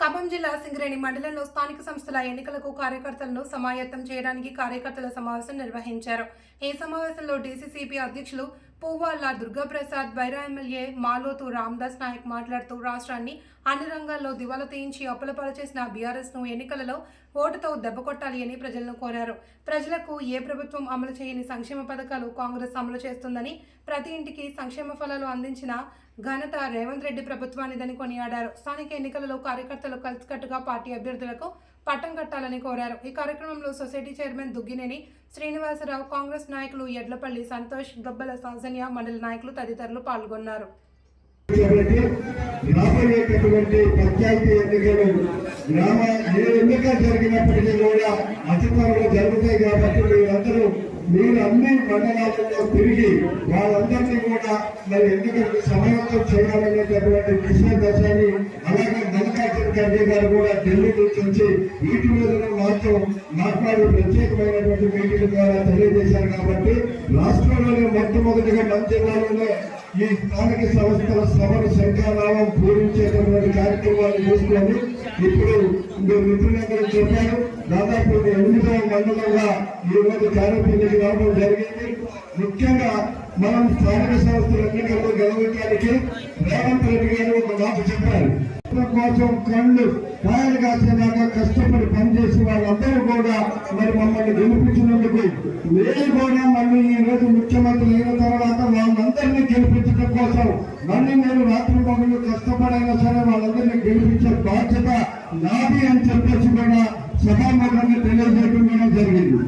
ఖమ్మం జిల్లా సింగరేణి మండలంలో స్థానిక సంస్థల ఎన్నికలకు కార్యకర్తలను సమాయత్తం చేయడానికి కార్యకర్తల సమావేశం నిర్వహించారు. ఈ సమావేశంలో డీసీసీపీ అధ్యక్షులు పువ్వాల దుర్గాప్రసాద్ బైరా ఎమ్మెల్యే మాలోతు రామ్దాస్ నాయక్ మాట్లాడుతూ రాష్ట్రాన్ని అన్ని రంగాల్లో దివాలా తీయించి అప్పులపాలు చేసిన బీఆర్ఎస్ను ఎన్నికలలో ఓటుతో దెబ్బకొట్టాలి అని ప్రజలను కోరారు. ప్రజలకు ఏ ప్రభుత్వం అమలు చేయని సంక్షేమ పథకాలు కాంగ్రెస్ అమలు చేస్తుందని ప్రతి ఇంటికి సంక్షేమ ఫలాలు అందించిన ఘనత రేవంత్ రెడ్డి ప్రభుత్వానిదని కొనియాడారు. స్థానిక ఎన్నికలలో కార్యకర్తలు కలిసికట్టుగా పార్టీ అభ్యర్థులకు పట్టం కట్టాలని కోరారు. ఈ కార్యక్రమంలో సొసైటీ చైర్మన్ దుగ్గినేని శ్రీనివాసరావు కాంగ్రెస్ నాయకులు ఎడ్లపల్లి సంతోష్ గబ్బల సాజన్య మండలి నాయకులు తదితరులు పాల్గొన్నారు. రాబోయేటటువంటి పంచాయతీ ఎన్నికలు గ్రామ ఏ ఎన్నిక జరిగినప్పటికీ కూడా అతి త్వరలో జరుగుతాయి కాబట్టి మీరందరూ మీరు అన్ని మండలాలలో తిరిగి వాళ్ళందరినీ కూడా మరి ఎందుకంటే సమయంతో చేయాలనేటటువంటి విషయ దశాన్ని అలాగే మల్లికార్జున ఖర్గే గారు కూడా ఢిల్లీ నుంచి వచ్చి వీటి మీద మాత్రం మాట్లాడి ప్రత్యేకమైనటువంటి మీటింగ్ ద్వారా తెలియజేశారు కాబట్టి రాష్ట్రంలోనే మొట్టమొదటిగా మన జిల్లాలోనే ఈ స్థానిక సంస్థల సభను శంఖారావం పూరించేటటువంటి కార్యక్రమాలు తీసుకొని ఇప్పుడు మీరు మిత్రులందరూ చెప్పారు దాదాపు ఎనిమిదో మండలంగా ఈ రోజు కార్యక్రమానికి రావడం జరిగింది. ముఖ్యంగా మనం స్థానిక సంస్థల ఎన్నికల్లో గెలవడానికి రేవంత్ రెడ్డి గారు ఒక మాట చెప్పారు. కోసం కళ్ళు కాయలు కాసేదాకా కష్టపడి పనిచేసి వాళ్ళందరూ కూడా మరి మమ్మల్ని గెలిపించినందుకు నేను కూడా మళ్ళీ ఈ రోజు ముఖ్యమంత్రి అయిన తర్వాత వాళ్ళందరినీ గెలిపించడం కోసం కానీ నేను రాత్రి పగలు కష్టపడైనా సరే వాళ్ళందరినీ గెలిపించే బాధ్యత నాది అని చెప్పేసి కూడా సభాముఖంగా తెలియజేయడం కూడా జరిగింది.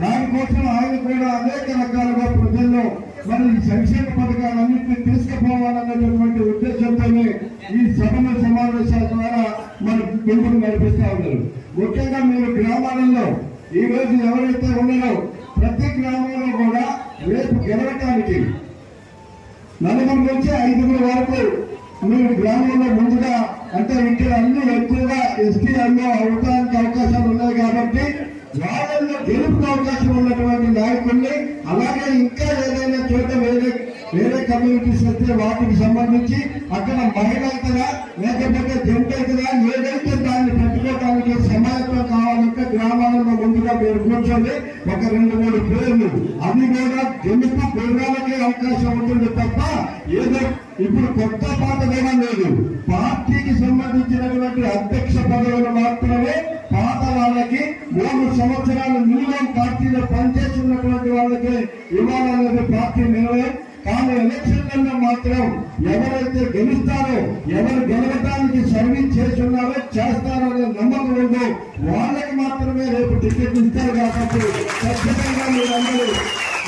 దానికోసం ఆయన కూడా అనేక రకాలుగా ప్రజల్లో మరి ఈ సంక్షేమ పథకాలన్నింటినీ తీసుకుపోవాలన్నటువంటి ఉద్దేశంతోనే ఈ సభను సమావేశాల ద్వారా మరి ముందుకు నడిపిస్తూ ఉన్నారు. ముఖ్యంగా మీరు గ్రామాలలో ఈ రోజు ఎవరైతే ఉన్నారో ప్రతి గ్రామంలో కూడా రేపు గెలవటానికి నలుగురు నుంచి ఐదుగురు వరకు మీరు గ్రామంలో ముందుగా అంటే ఇక్కడ అన్ని ఎక్కువగా ఎస్టీ అల్లో అవటానికి అవకాశాలు ఉన్నాయి కాబట్టి వాళ్ళల్లో గెలుపు అవకాశం ఉన్నటువంటి నాయకుల్ని అలాగే ఇంకా ఏదైనా చోట వేరే వేరే కమ్యూనిటీస్ వస్తే వాటికి సంబంధించి అక్కడ మహిళ అవుతుందా లేకపోతే జంట అవుతుందా ఏదైతే దాన్ని పెట్టుకోవడానికి సమాజం గ్రామాలలో ముందుగా మీరు కూర్చొని ఒక రెండు మూడు పేర్లు. అది కూడా గెలుపు పేర్లకే అవకాశం ఉంటుంది తప్ప ఏదో ఇప్పుడు కొత్త పాట లేదు. పార్టీకి సంబంధించినటువంటి అధ్యక్ష పదవులు మాత్రమే పాత వాళ్ళకి మూడు సంవత్సరాలు మినిమం పార్టీలో పనిచేస్తున్నటువంటి వాళ్ళకి ఇవ్వాలనేది పార్టీ నిర్ణయం. కానీ ఎలక్షన్లలో మాత్రం ఎవరైతే గెలుస్తారో ఎవరు గెలవడానికి సర్వీస్ చేస్తున్నారో చేస్తారో అనే నమ్మకం ఉందో వాళ్ళకి మాత్రమే రేపు టికెట్ ఇస్తారు కాబట్టి ఖచ్చితంగా మీరందరూ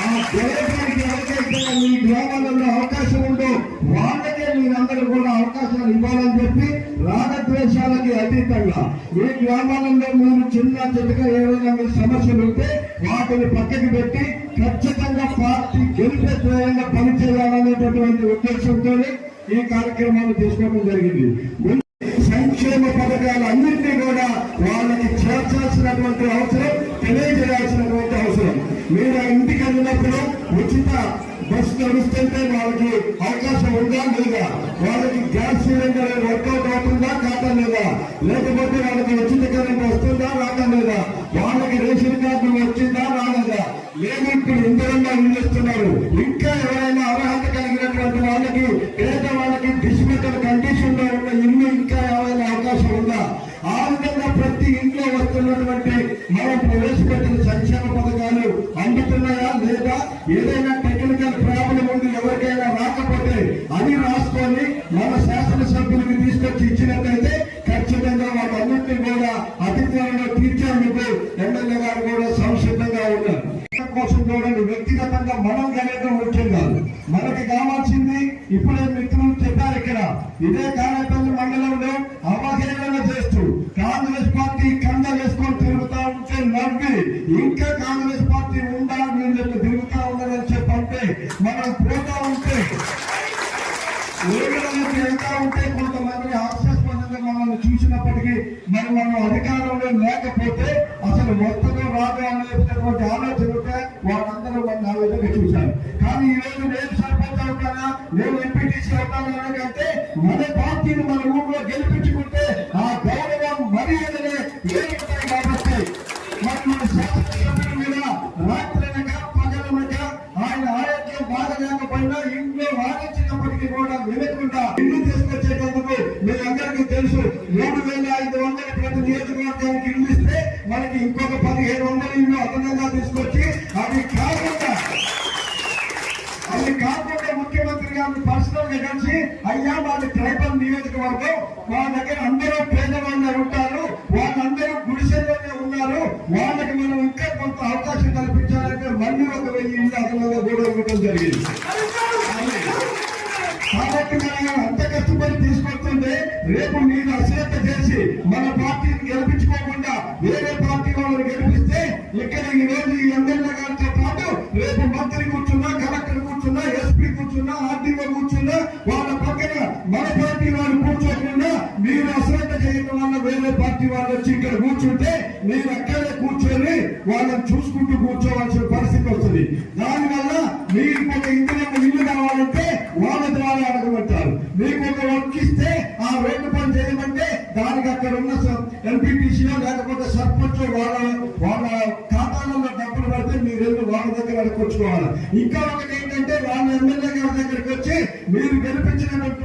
ఆ గెలవడానికి ఎవరికైతే మీ గ్రామాలలో అవకాశం ఉందో వాళ్ళకే మీరందరూ కూడా అవకాశాలు ఇవ్వాలని చెప్పి రాగద్వేషాలకి అతీతంగా మీ గ్రామాలలో మీరు చిన్న చిన్నగా ఏదైనా మీ సమస్యలు ఉంటే వాటిని పక్కకి పెట్టి ఖచ్చితంగా పార్టీ గెలిపే ధ్యేయంగా పనిచేయాలనేటటువంటి ఉద్దేశంతో ఈ కార్యక్రమాన్ని తీసుకోవడం జరిగింది. సంక్షేమ పథకాలు అన్నింటినీ కూడా వాళ్ళకి చేర్చాల్సినటువంటి అవసరం తెలియజేయాల్సినటువంటి అవసరం. మీరు ఇంటికి వెళ్ళినప్పుడు ఉచిత బస్సు నడుస్తుంటే వాళ్ళకి అవకాశం ఉందా లేదా? వాళ్ళకి గ్యాస్ సిలిండర్ వర్కౌట్ అవుతుందా కాదా లేదా? లేకపోతే వాళ్ళకి ఉచిత కరెంట్ వస్తుందా రాదా లేదా? వాళ్ళకి రేషన్ కార్డు వచ్చిందా రాలేదా? లేదు ఇప్పుడు ఇంతరంగా ఇస్తున్నారు ఇంకా గెలిపించుకుంటే ఆ గౌరవం మర్యాదనే ఏమిటాయి కాబట్టి మన శాసనసభ్యుల మీద రాత్రనగా పగలనగా ఆయన ఆరోగ్యం బాధలేకపోయినా ఇంట్లో వాదించినప్పటికీ కూడా వినకుండా ఇల్లు తీసుకొచ్చేటందుకు మీరందరికీ తెలుసు మూడు వేల ఐదు వందల ప్రతి నియోజకవర్గానికి ఇల్లు ఇస్తే మనకి ఇంకొక పదిహేను వందల ఇల్లు అదనంగా తీసుకొచ్చి అది దగ్గర ఇంకా ఒకటి ఏంటంటే వాళ్ళ ఎమ్మెల్యే గారి దగ్గరికి వచ్చి మీరు గెలిపించినటువంటి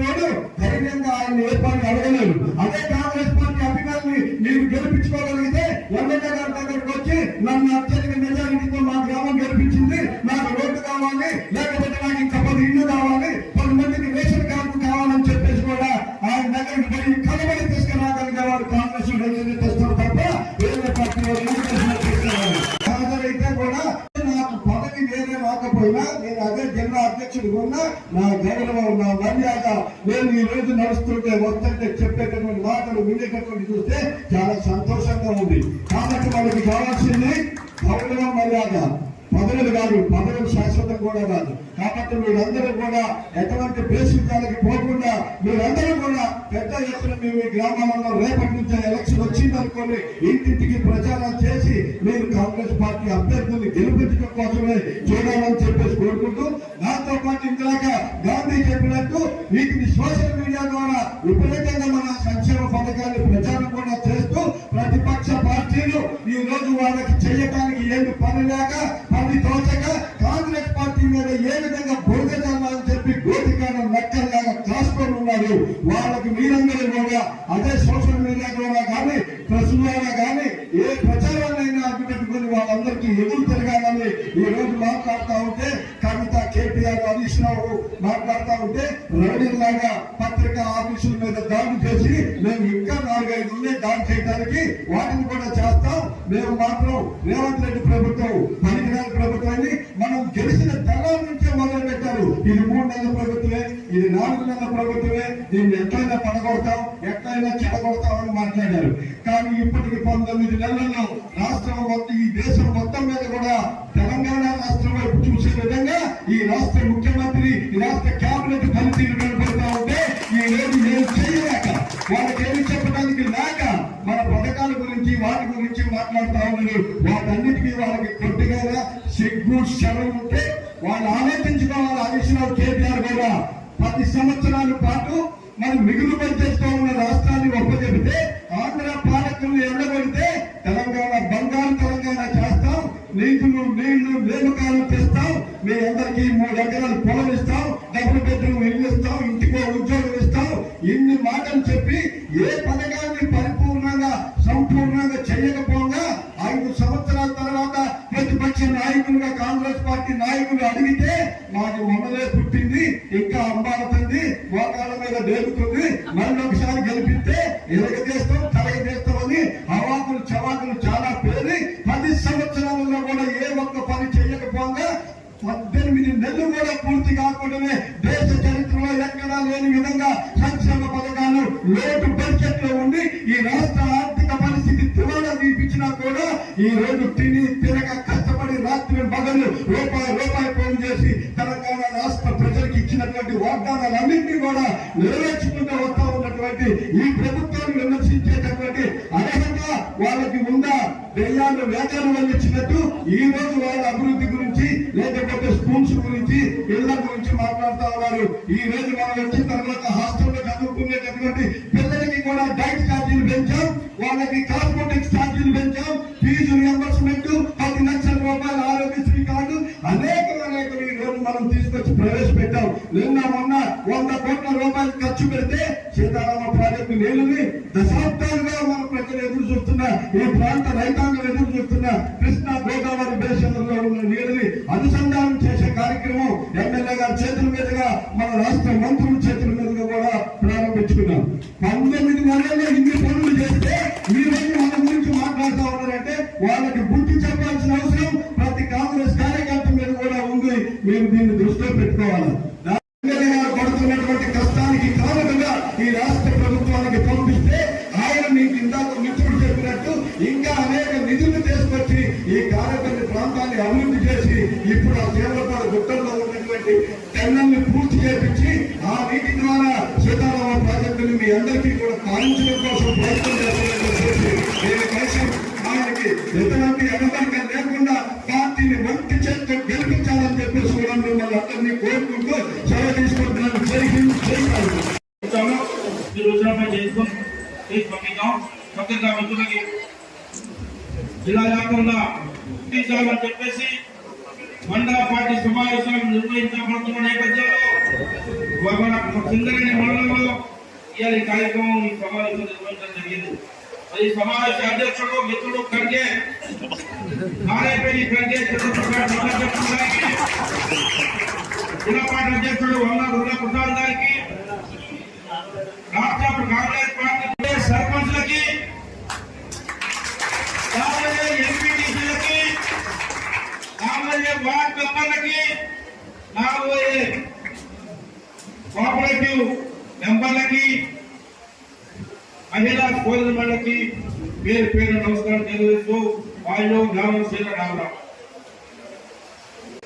కావాల్సింది గౌరవం మర్యాద. పదవులు కాదు పదవులు శాశ్వతం కూడా కాదు. కాబట్టి మీరందరూ కూడా ఎటువంటి బేసికాలకి పోకుండా మీరందరూ కూడా పెద్ద ఎత్తున మీ మీ గ్రామాలలో రేపటి నుంచి ఎలక్షన్ వచ్చిందనుకోండి ఇంటింటికి ప్రచారం చేసి మీరు కాంగ్రెస్ పార్టీ అభ్యర్థుల్ని గెలిపించడం కోసమే చూడాలని చెప్పేసి కోరుకుంటూ దాంతో పాటు ఇందాక గాంధీ చెప్పినట్టు వీటిని సోషల్ మీడియా ద్వారా విపరీతంగా మన సంక్షేమ పథకాన్ని ప్రచారం కూడా పార్టీలు ఈ రోజు వాళ్ళకి చేయటానికి ఏమి పని లేక పని తోచక కాంగ్రెస్ పార్టీ మీద ఏ విధంగా బురద చెప్పి గోతికాన నక్కల్లాగా కాసుకొని ఉన్నారు. వాళ్ళకి మీరందరూ కూడా అదే సోషల్ మీడియా ద్వారా కానీ ప్రెస్ ద్వారా కానీ ఏ ప్రచారాన్నైనా అడ్డుపెట్టుకుని వాళ్ళందరికీ ఎదురు రావు మాట్లాడుతూ ఉంటే రౌడీలాగా పత్రికా ఆఫీసుల మీద దాడి చేసి మేము ఇంకా నాలుగైదు ఉన్నాయి దాడి చేయడానికి వాటిని కూడా చేస్తాం. మేము మాత్రం రేవంత్ రెడ్డి ప్రభుత్వం పనికిరాని ప్రభుత్వాన్ని మనం గెలిచిన తెల్లారి నుంచే మొదలు పెట్టారు ఇది మూడు నెలల ప్రభుత్వమే ఇది నాలుగు నెలల ప్రభుత్వమే దీన్ని ఎట్లయినా పడగొడతాం ఎట్లయినా చెడగొడతాం అని మాట్లాడారు. కానీ ఇప్పటికి పంతొమ్మిది నెలల్లో రాష్ట్రం మొత్తం ఈ దేశం మొత్తం మీద కూడా ఈ రాష్ట్ర ముఖ్యమంత్రి ఈ రాష్ట్ర కేబినెట్ పనితీరు కనపడతా ఉంటే ఈ రోజు నేను చేయలేక వాళ్ళకి ఏమి చెప్పడానికి లేక మన పథకాల గురించి వాటి గురించి మాట్లాడుతా ఉన్నారు వాటన్నిటికీ వాళ్ళకి కొద్దిగా సిగ్గు శరం ఉంటే వాళ్ళు ఆలోచించుకోవాలి. హరీష్ కేటీఆర్ కూడా పది సంవత్సరాల పాటు మనం మిగులు పనిచేస్తూ ఉన్న రాష్ట్రాన్ని ఒప్పచెబితే ఏ పథకాన్ని పరిపూర్ణంగా సంపూర్ణ కూడా నెరవేర్చుకుంటూ వస్తా ఉన్నటువంటి ఈ ప్రభుత్వాన్ని విమర్శించేటటువంటి అర్హత వాళ్ళకి ఉందా? దెయ్యాలు వేదాలు వాళ్ళు ఈ రోజు వాళ్ళ అభివృద్ధి గురించి లేకపోతే స్కూల్స్ గురించి ఇళ్ళ గురించి మాట్లాడుతా ఉన్నారు ఈ రోజు మనం వచ్చిన తర్వాత చూస్తున్న ఈ ప్రాంత రైతాంగం ఎదురు చూస్తున్న కృష్ణా గోదావరి దేశంలో ఉన్న నీరుని అనుసంధానం చేసే కార్యక్రమం ఎమ్మెల్యే గారి చేతుల మీదుగా మన రాష్ట్ర అందరికీ కూడా నారాయణపేట ఖర్గే చంద్రప్రసాద్ అధ్యక్షుడు వంద దుర్గాప్రసాద్ గారికి రాష్ట్ర కాంగ్రెస్ పార్టీ సర్పంచ్లకి రాబోయే ఎంపీటీసీలకి రాబోయే వార్డ్ మెంబర్లకి రాబోయే కోఆపరేటివ్ మెంబర్లకి మహిళా సోదరులకి పేరు పేరు నమస్కారం తెలియజేస్తూ వాళ్ళు గ్రామం శ్రీల రామరావు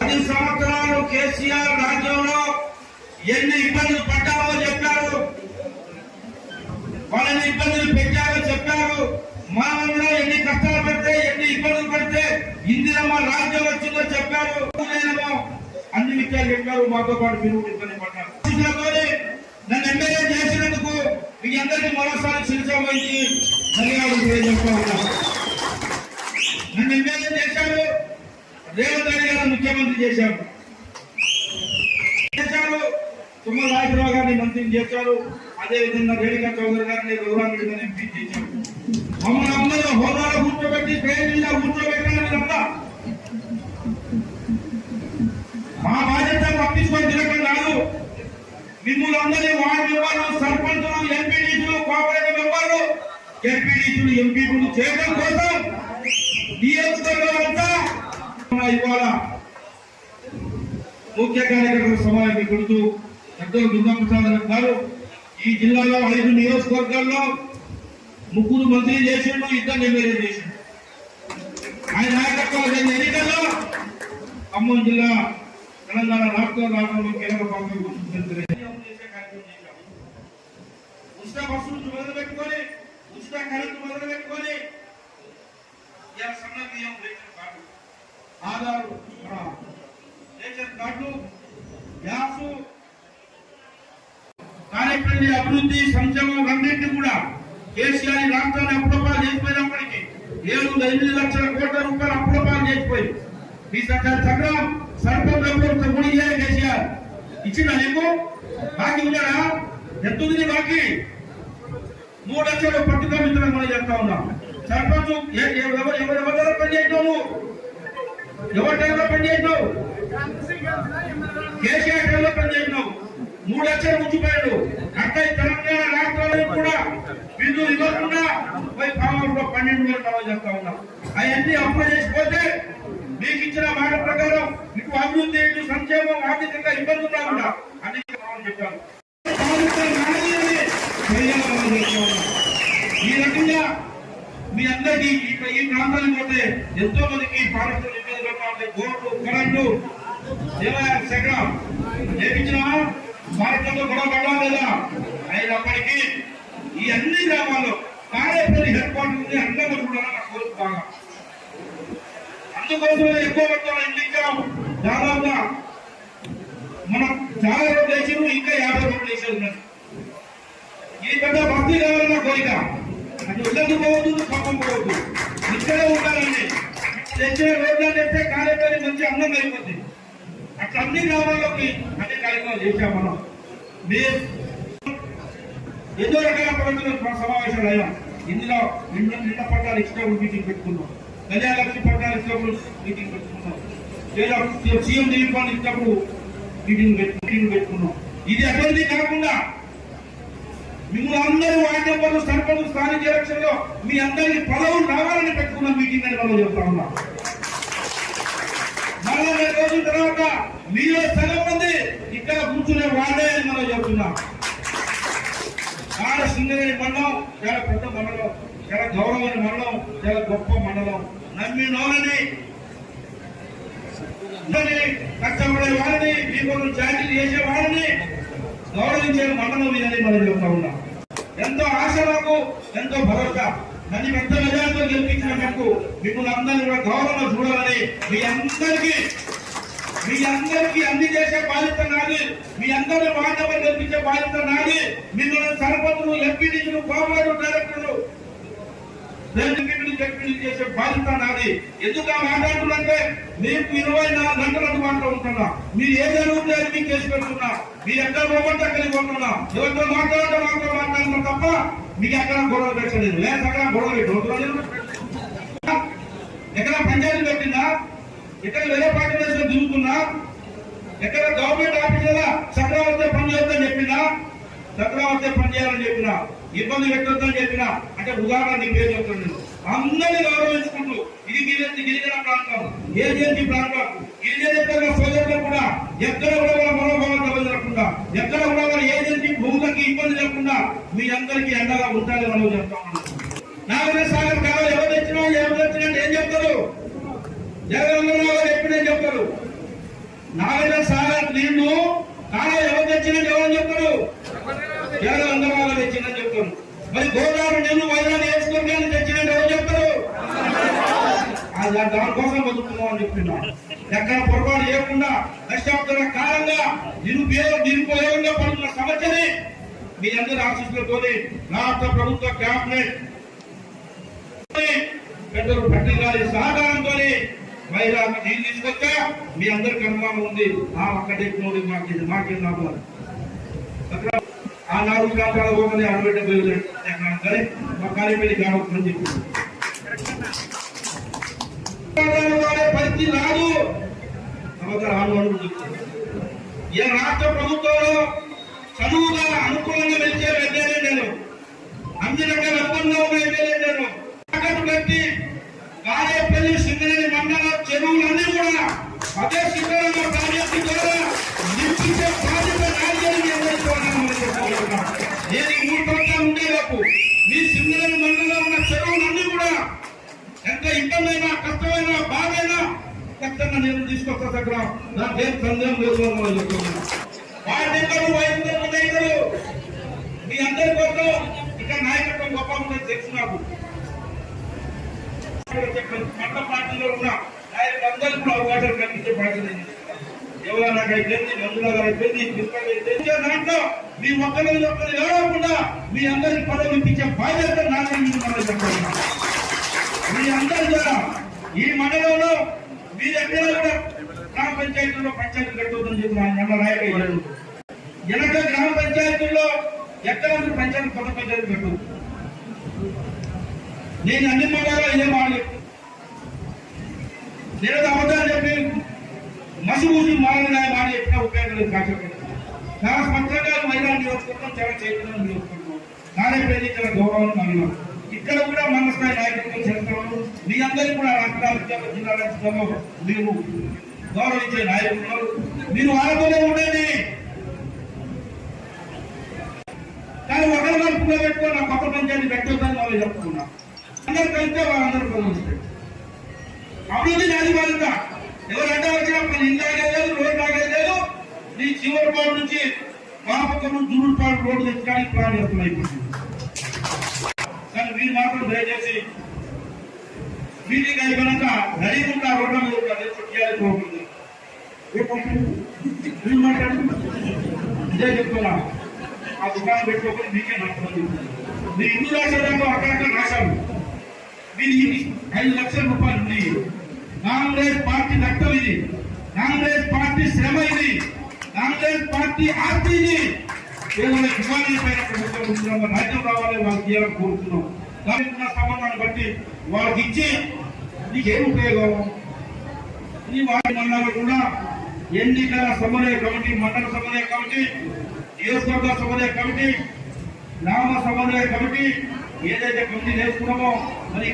పది సంవత్సరాలు కేసీఆర్ రాజ్యంలో ఎన్ని ఇబ్బందులు పడ్డారో చెప్పారు. వాళ్ళని ఇబ్బందులు పెట్టారో చెప్పారు. మానవుల్లో ఎన్ని కష్టాలు పడితే ఎన్ని ఇబ్బందులు పడితే ఇందిరమ్మ రాజ్యం వచ్చిందో చెప్పారు. అన్ని విషయాలు చెప్పారు. మాతో పాటు మీరు ఇబ్బంది పడ్డారు. నన్ను ఎమ్మెల్యే చేసినందుకు మీ అందరికీ మరోసారి శిక్ష వహించి ధన్యవాదాలు తెలియజేస్తా నన్ను ఎమ్మెల్యే చేశారు. రేవంత్ రెడ్డి గారు ముఖ్యమంత్రి చేశారు. చేశారు. తుమ్మల నాయకరావు గారిని మంత్రిని చేశారు. అదేవిధంగా రేణుకా చౌదరి గారిని గౌరవాన్ని ఎంపీ చేశారు. మమ్మల్ని అందరూ హోదాలో కూర్చోబెట్టి పేరు మీద కూర్చోబెట్టారు తప్ప మా బాధ్యత తప్పించుకొని తిరగడం కాదు. మిమ్మల్ని అందరినీ వార్డు మెంబర్లు సర్పంచులు ఎంపీడీసీలు కోఆపరేటివ్ మెంబర్లు ఎంపీడీసీలు ఎంపీలు చేయడం కోసం నియోజకవర్గం ఇవాళ ముఖ్య కార్యకర్తల సమావేశం కొడుతూ ఎంతో దుర్గాప్రసాద్ గారు ఈ జిల్లాలో ఐదు నియోజకవర్గాల్లో ముగ్గురు మంత్రి చేసిండు ఇద్దరు ఎమ్మెల్యే చేసిండు ఆయన నాయకత్వం ఎన్నికల్లో ఖమ్మం జిల్లా తెలంగాణ రాష్ట్ర రాష్ట్రంలో కీలక పాత్ర గుర్తించారు చేసే ఉచిత బస్సులు నుంచి మొదలు పెట్టుకొని ఉచిత కరెంటు మొదలు పెట్టుకొని ఇలా సన్న బియ్యం ration card Aadhaar ration card gas కార్యక్రమ అభివృద్ధి సంక్షేమం రెండింటిని కూడా కేసీఆర్ రాష్ట్రాన్ని అప్పుడపాలు చేసిపోయినప్పటికీ ఏడు ఎనిమిది లక్షల కోట్ల రూపాయలు అప్పుడపాలు చేసిపోయింది ఈ సర్కార్ సగం సర్పంచ్ అప్పుడు గుడి చేయాలి కేసీఆర్ ఇచ్చిందా నీకు బాకీ ఉన్నారా ఎంత ఉంది బాకీ మూడు లక్షలు పట్టుగా మిత్రులు మనం చెప్తా ఉన్నాం సర్పంచ్ ఏ- ఏ- ఎవరు ఎవరు ఎవరి దగ్గర పని నువ్వు? ఎవరి టైంలో పని కేసీఆర్ టైంలో పని మూడు లక్షలు ఉంచిపోయాడు అట్లా తెలంగాణ రాష్ట్రాలకు కూడా బిల్లు ఇవ్వకుండా పోయి పావులో పన్నెండు వేల డబ్బులు చెప్తా ఉన్నాం. అవన్నీ అప్లై చేసిపోతే మీకు ఇచ్చిన మాట ప్రకారం ఇటు అభివృద్ధి ఇటు సంక్షేమం ఆర్థికంగా ఇబ్బందులు రాకుండా అన్ని చెప్పాను బాధ్యత నాది అని చేయాలని చెప్తా ఉన్నాం. ఈ రకంగా మీ అందరికీ ఈ- ప్రాంతానికి పోతే ఎంతో మందికి పారిశ్రామిక ఇబ్బందులు ఉంటాయి బోర్డు కరెంటు దేవాలయ భారతంలో గొడవ పడడం లేదా? అయినప్పటికీ ఈ అన్ని గ్రామాల్లో కార్యపల్లి హెడ్ క్వార్టర్ ఉంది అందరూ కూడా నా కోరిక బాగా. అందుకోసమే ఎక్కువ మొత్తంలో దాదాపుగా మనం చాలా రోడ్లు వేసారు ఇంకా యాభై రోడ్లు వేసేది ఈ పెద్ద భక్తి కావాలన్న కోరిక. అది ఉండదు పోవద్దు ఖమ్మం పోవద్దు. ఇక్కడే ఉండాలండి. తెచ్చే రోడ్లను తెచ్చే కార్యక్రమం మంచి అన్నం అయిపోద్ది. అట్లా అన్ని గ్రామాల్లోకి అన్ని కార్యక్రమాలు చేశాం మనం. మీరు ఎన్నో రకాల పద్ధతులు సమావేశాలు అయ్యాం. ఇందులో నిన్న నిన్న పట్టాలు ఇచ్చినప్పుడు మీటింగ్ పెట్టుకున్నాం. కళ్యాణలక్ష్మి పట్టాలు ఇచ్చినప్పుడు మీటింగ్ పెట్టుకున్నాం. లేదా సీఎం దీపాన్ని ఇచ్చినప్పుడు మీటింగ్ పెట్టు మీటింగ్ పెట్టుకున్నాం. ఇది అభివృద్ధి కాకుండా మిమ్మల్ని అందరూ వార్డు మెంబర్లు సర్పంచ్ స్థానిక ఎలక్షన్లో మీ అందరికి పదవులు రావాలని పెట్టుకున్న మీటింగ్ అని మనం చెప్తా ఉన్నాం. మళ్ళా రెండు రోజుల తర్వాత మీలో సగం మంది ఇక్కడ కూర్చునే వాళ్ళే అని మనం చెప్తున్నాం. చాలా సింగరేణి మండలం చాలా పెద్ద మండలం చాలా గౌరవమైన మండలం చాలా గొప్ప మండలం. నమ్మి నోలని కష్టపడే వాళ్ళని మీ కోసం చాకరీ చేసే వాళ్ళని గౌరవించే మండలం ఇదని మనం చెప్తా ఉన్నాం. ఎంతో ఆశ నాకు ఎంతో భరోసా. నన్ను పెద్ద మెజార్టీతో గెలిపించిన మీకు మిమ్మల్ని అందరినీ కూడా గౌరవంగా చూడాలని మీ అందరికీ మీ అందరికీ అన్ని చేసే బాధ్యత నాది. మీ అందరూ వాతావరణం గెలిపించే బాధ్యత నాది. మిమ్మల్ని సర్పంచులు ఎంపీడీలు కోమారు డైరెక్టర్లు ఎంపీడీ చేసే బాధ్యత నాది. ఎందుకు ఆ మాట్లాడుతుందంటే మీకు ఇరవై నాలుగు గంటలు అందుబాటులో ఉంటున్నా. మీరు ఏ జరుగుతుంది అది మీకు చేసి పెడుతున్నా. మీరు ఎక్కడ పోమంటే అక్కడికి పోతున్నా. ఎవరితో మాట్లాడటం మాత్రం మాట్లాడుతున్నా తప్ప మీకు ఎక్కడ గొడవ పెట్టలేదు. లేదు అక్కడ గొడవ పెట్టు. ఎక్కడ పంచాయతీ పెట్టిందా? ఎక్కడ వేరే పార్టీ దేశంలో తిరుగుతున్నా? ఎక్కడ గవర్నమెంట్ ఆఫీసుల చక్రవర్తి పని చేద్దని చెప్పినా చక్రవర్తి పనిచేయాలని చెప్పిన ఇబ్బంది పెట్టొద్దని చెప్పిన అంటే ఉదాహరణ నీ పేరు చెప్తాను నేను. అందరినీ గౌరవించుకుంటూ ఇది గిరిజన గిరిజన ప్రాంతం ఏజెన్సీ ప్రాంతం. గిరిజన సోదరులు కూడా ఎక్కడ కూడా వాళ్ళ మనోభావాలు దెబ్బతినకుండా ఎక్కడ కూడా వాళ్ళ ఏజెన్సీ భూములకి ఇబ్బంది లేకుండా మీ అందరికీ ఎండగా ఉంటారని మనం చెప్తా ఉన్నాం. నాగర సాగర్ కావాలి ఎవరు తెచ్చినా ఎవరు తెచ్చినా ఏం చెప్తారు? జగన్ గారు ఎప్పుడే చెప్తారు? నాగరే సాగర్ నీళ్ళు కాలం ఎవరు తెచ్చినట్టు ఎవరు చెప్తారు? జగన్ గారు తెచ్చిందని చెప్తాను మరి గోదావరి నీళ్ళు వైరాన్ని నేను తెచ్చినట్టు ఎవరు చెప్తారు? దానికోసం బతుకుతున్నాం అని చెప్తున్నా ఎక్కడ పొరపాటు చేయకుండా దశాబ్దాల కాలంగా నిరుపయోగ నిరుపయోగంగా పడుతున్న సమస్యని మీ అందరి ఆశీస్సులతోని రాష్ట్ర ప్రభుత్వ క్యాబినెట్ పెద్దలు పట్టిన గారి సహకారంతో మహిళా నేను తీసుకొచ్చా? మీ అందరికి అనుమానం ఉంది. ఆ ఒక్క మాకు ఇది మాకేం నాకు నాలుగు ప్రాంతాల పోతుంది అడబెట్ట పోయి కానీ మా కార్యపల్లి కావచ్చని చెప్పి వాడే పరిస్థితి రాదు చెప్తుంది ఈ రాష్ట్ర ప్రభుత్వంలో చదువుగా అనుకూలంగా వెళ్తే నేను. అన్ని రకాల నాకు చెప్తున్నాను వైద్యులు మీ అందరి కోసం ఇక్కడ నాయకత్వం గొప్ప ఉందని తెలుసు నాకు మండ పార్టీలో ఉన్న నాయకులందరూ కూడా అవకాశాలు కల్పించే బాధ్యత ఎవరైనా అయిపోయింది మందుల గారు అయిపోయింది. పిల్లలు దాంట్లో మీ ఒక్కరి ఒక్కరు ఏడవకుండా మీ అందరికి పదవి ఇప్పించే బాధ్యత నాదని చెప్తున్నాను మీ అందరి ద్వారా ఈ మండలంలో మీ దగ్గర కూడా గ్రామ పంచాయతీలో పంచాయతీ కట్టవద్దని చెప్పి మన మండల నాయకులు వెనక గ్రామ పంచాయతీల్లో ఎక్కడ ఉంది పంచాయతీ కొత్త పంచాయతీ కట్టు నేను అన్ని మండలాలు ఇదే మాట నేను అబద్ధాలు చెప్పి మసిమూసి మాలని మాట చెప్పిన ఉపయోగం లేదు కాకపోతే నా స్పష్టంగా మహిళా నియోజకవర్గం చాలా చైతన్యం నియోజకవర్గం. నారాయణ చాలా గౌరవం అన్నాం ఇక్కడ కూడా మన స్థాయి నాయకత్వం చేస్తాము. మీ అందరికీ కూడా రాష్ట్రాలు విద్యార్థి జిల్లా రాష్ట్రంలో మీరు గౌరవించే నాయకులు ఉన్నారు. మీరు వాళ్ళతోనే ఉండేది కానీ ఒకరి వరకు పెట్టుకో నా కొత్త పంచాయతీ పెట్టొద్దని వాళ్ళు చెప్తున్నా అందరు కలిస్తే వాళ్ళందరూ గౌరవిస్తారు. అభివృద్ధి నాది బాధ్యత. ఎవరంటే అడ్డ వచ్చినా మన ఇల్లు ఆగలేదు రోడ్డు ఆగలేదు నీ చివరి పాడు నుంచి పాపకము జూరు పాడు రోడ్డు తెచ్చడానికి ప్లాన్ చేస్తున్నాయి కానీ మీరు మాత్రం దయచేసి మీటింగ్ అయిపోయినాక రెడీగా రోడ్ల మీద ఉంటుంది చుట్టాలి నేను మీరు ఇదే చెప్తున్నా ఆ దుకాణం పెట్టుకోకుండా మీకే నష్టం మీ ఇల్లు రాసేదాకా అక్కడక్కడ రాశాను దీనికి ఐదు లక్షల రూపాయలు ఉన్నాయి కాంగ్రెస్ పార్టీ రక్తం ఇది కాంగ్రెస్ పార్టీ శ్రమ ఇది కాంగ్రెస్ పార్టీ ఆర్తి ఇది కేవలం హిమాలయ పైన ప్రభుత్వం ఉంటున్నాము రాజ్యం రావాలి వాళ్ళకి ఇవ్వాలని కోరుతున్నాం దానికి ఉన్న సంబంధాన్ని బట్టి వాళ్ళకి ఇచ్చి నీకేం ఉపయోగం ఈ వారి మండలాలు కూడా ఎన్నికల సమన్వయ కమిటీ మండల సమన్వయ కమిటీ నియోజకవర్గ సమన్వయ కమిటీ గ్రామ సమన్వయ కమిటీ ఏదైతే కమిటీ నేర్చుకున్నామో మరి